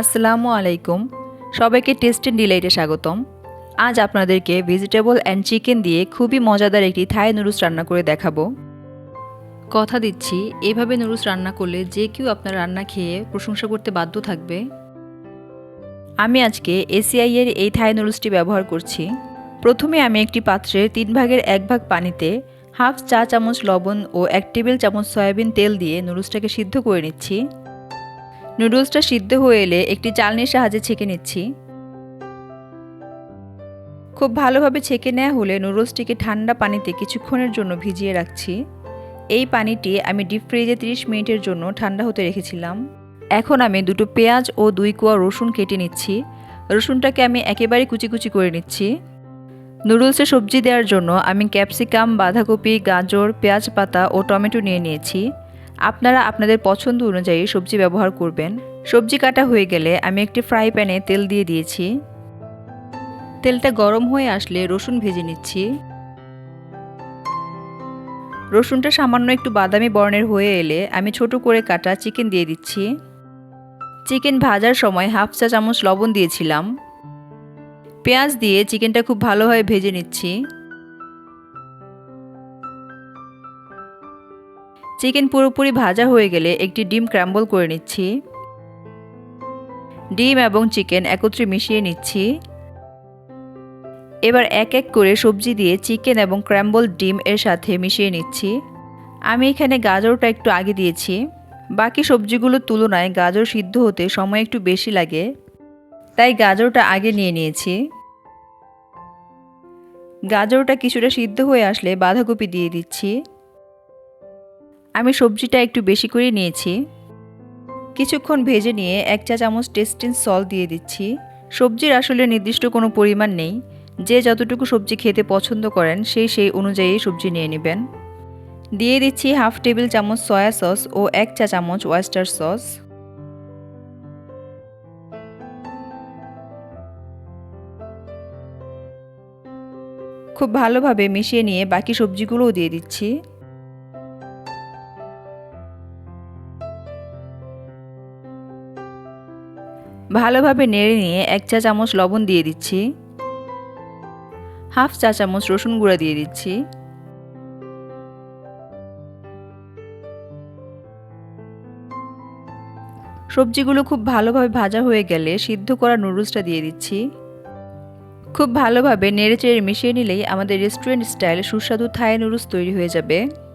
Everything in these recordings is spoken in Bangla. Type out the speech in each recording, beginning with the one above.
আসসালামু আলাইকুম। সবাইকে টেস্ট অ্যান্ড ডিলাইটে স্বাগতম। আজ আপনাদেরকে ভেজিটেবল অ্যান্ড চিকেন দিয়ে খুবই মজাদার একটি থাই নুডলস রান্না করে দেখাবো। কথা দিচ্ছি, এভাবে নুডলস রান্না করলে যে কেউ আপনার রান্না খেয়ে প্রশংসা করতে বাধ্য থাকবে। আমি আজকে এসিআই এর এই থাই নুডলসটি ব্যবহার করছি। প্রথমে আমি একটি পাত্রে তিন ভাগের এক ভাগ পানিতে হাফ চা চামচ লবণ ও এক টেবিল চামচ সয়াবিন তেল দিয়ে নুডলসটাকে সিদ্ধ করে নিচ্ছি। নুডলসটা সিদ্ধ হয়ে এলে একটি চালনির সাহায্যে ছেঁকে নিচ্ছি। খুব ভালোভাবে ছেঁকে নেওয়া হলে নুডলসটিকে ঠান্ডা পানিতে কিছুক্ষণের জন্য ভিজিয়ে রাখছি। এই পানিটি আমি ডিপ ফ্রিজে 30 মিনিটের জন্য ঠান্ডা হতে রেখেছিলাম। এখন আমি দুটো পেঁয়াজ ও দুই কোয়া রসুন কেটে নিচ্ছি। রসুনটাকে আমি একেবারে কুচি কুচি করে নিচ্ছি। নুডলসে সবজি দেওয়ার জন্য আমি ক্যাপসিকাম, বাঁধাকপি, গাজর, পেঁয়াজ পাতা ও টমেটো নিয়ে নিয়েছি। আপনারা আপনাদের পছন্দ অনুযায়ী সবজি ব্যবহার করবেন। সবজি কাটা হয়ে গেলে আমি একটি ফ্রাই প্যানে তেল দিয়ে দিয়েছি। তেলটা গরম হয়ে আসলে রসুন ভেজে নিচ্ছি। রসুনটা সামান্য একটু বাদামি বর্ণের হয়ে এলে আমি ছোট করে কাটা চিকেন দিয়ে দিচ্ছি। চিকেন ভাজার সময় হাফ চা চামচ লবণ দিয়েছিলাম। পেঁয়াজ দিয়ে চিকেনটা খুব ভালোভাবে ভেজে নিচ্ছি। চিকেন পুরোপুরি ভাজা হয়ে গেলে একটি ডিম ক্র্যাম্বল করে নিচ্ছি। ডিম এবং চিকেন একত্রে মিশিয়ে নিচ্ছি। এবার এক এক করে সবজি দিয়ে চিকেন এবং ক্র্যাম্বল ডিম এর সাথে মিশিয়ে নিচ্ছি। আমি এখানে গাজরটা একটু আগে দিয়েছি। বাকি সবজিগুলোর তুলনায় গাজর সিদ্ধ হতে সময় একটু বেশি লাগে। তাই গাজরটা আগে নিয়ে নিয়েছি। গাজরটা কিছুটা সিদ্ধ হয়ে আসলে বাঁধাকপি দিয়ে দিচ্ছি। আমি সবজিটা একটু বেশি করে নিয়েছি। কিছুক্ষণ ভেজে নিয়ে এক চা চামচ টেস্টিন সল দিয়ে দিচ্ছি। সবজির আসলে নির্দিষ্ট কোনো পরিমাণ নেই। যে যতটুকু সবজি খেতে পছন্দ করেন সেই সেই অনুযায়ী সবজি নিয়ে নেবেন। দিয়ে দিচ্ছি হাফ টেবিল চামচ সয়া সস ও এক চা চামচ ওয়েস্টার সস। খুব ভালোভাবে মিশিয়ে নিয়ে বাকি সবজিগুলোও দিয়ে দিচ্ছি। ভালোভাবে নেড়ে নিয়ে এক চা চামচ লবণ দিয়ে দিচ্ছি। হাফ চা চামচ রসুন গুঁড়া দিয়ে দিচ্ছি। সবজিগুলো খুব ভালোভাবে ভাজা হয়ে গেলে সিদ্ধ করা নুডলসটা দিয়ে দিচ্ছি। খুব ভালোভাবে নেড়ে চেড়ে মিশিয়ে নিলেই আমাদের রেস্টুরেন্ট স্টাইল সুস্বাদু থাই নুডলস তৈরি হয়ে যাবে।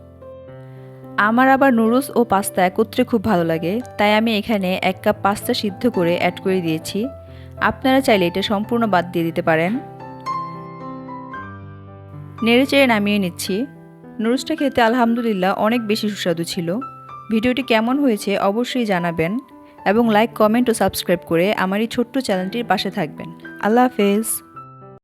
আমার আবার নুডলস ও পাস্তা একত্রে খুব ভালো লাগে, তাই আমি এখানে এক কাপ পাস্তা সিদ্ধ করে অ্যাড করে দিয়েছি। আপনারা চাইলে এটা সম্পূর্ণ বাদ দিয়ে দিতে পারেন। নেড়ে চেড়ে নামিয়ে নিচ্ছি। নুডলসটা খেতে আলহামদুলিল্লাহ অনেক বেশি সুস্বাদু ছিল। ভিডিওটি কেমন হয়েছে অবশ্যই জানাবেন এবং লাইক কমেন্ট ও সাবস্ক্রাইব করে আমার এই ছোট্ট চ্যানেলটির পাশে থাকবেন। আল্লাহ হাফেজ।